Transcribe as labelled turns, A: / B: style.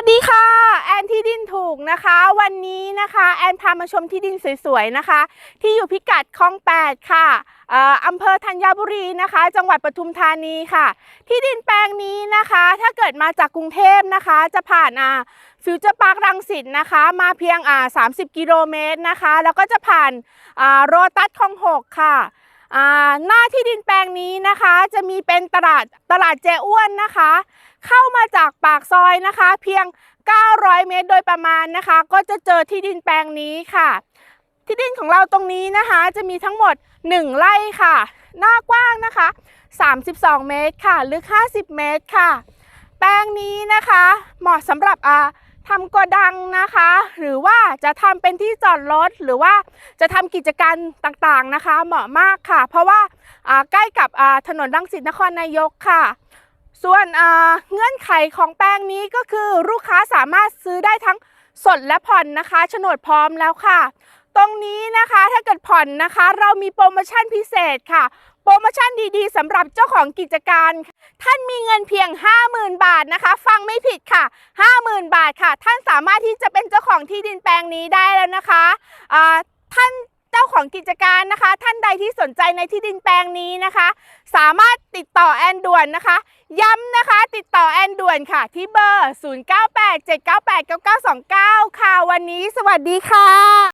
A: วัสดีค่ะ แอนที่ดินถูกนะคะ วันนี้นะคะแอนพามาชมที่ดินสวยๆนะคะ ที่อยู่พิกัดคลอง8ค่ะอำเภอธัญบุรีนะคะ จังหวัดปทุมธานีค่ะ ที่ดินแปลงนี้นะคะ ถ้าเกิดมาจากกรุงเทพนะคะ จะผ่านอ่าฟิวเจอร์พาร์ครังสิตนะคะ มาเพียงอ่า30 กิโลเมตรนะคะ แล้วก็จะผ่านอ่าโรตัสคลอง 6 ค่ะ หน้าที่ดินแปลงนี้นะคะจะมีเป็นตลาดตลาดเจอ้วนนะคะ เข้ามาจากปากซอยนะคะ เพียง 900 เมตรโดยประมาณนะคะ ก็จะเจอที่ดินแปลงนี้ค่ะ ที่ดินของเราตรงนี้นะคะ จะมีทั้งหมด 1 ไร่ค่ะ หน้ากว้างนะคะ 32 เมตรค่ะ ลึก 50 เมตรค่ะ แปลงนี้นะคะ เหมาะสำหรับอ่า ทำโกดังนะคะ หรือว่าจะทำเป็นที่จอดรถหรือว่าจะทำกิจการต่างๆนะคะ เหมาะมากค่ะ เพราะว่าใกล้กับถนนรังสิตนครนายกค่ะ ส่วนเงื่อนไขของแปลงนี้ก็คือลูกค้าสามารถซื้อได้ทั้งสดและผ่อนนะคะโฉนดพร้อมแล้วค่ะ ตรงนี้ นะคะ ถ้าเกิดผ่อนนะคะ เรามีโปรโมชั่นพิเศษค่ะ โปรโมชั่นดีๆสำหรับเจ้าของกิจการ ท่านมีเงินเพียง 50,000 บาทนะคะ ฟังไม่ผิดค่ะ 50,000 บาทค่ะ ท่านสามารถที่จะเป็นเจ้าของที่ดินแปลงนี้ได้แล้วนะคะท่านเจ้าของกิจการนะคะ ท่านใดที่สนใจในที่ดินแปลงนี้นะคะ สามารถติดต่อแอนด่วนนะคะ ย้ำนะคะติดต่อแอนด่วนค่ะ ที่เบอร์ 0987989929 ค่ะ วันนี้สวัสดีค่ะ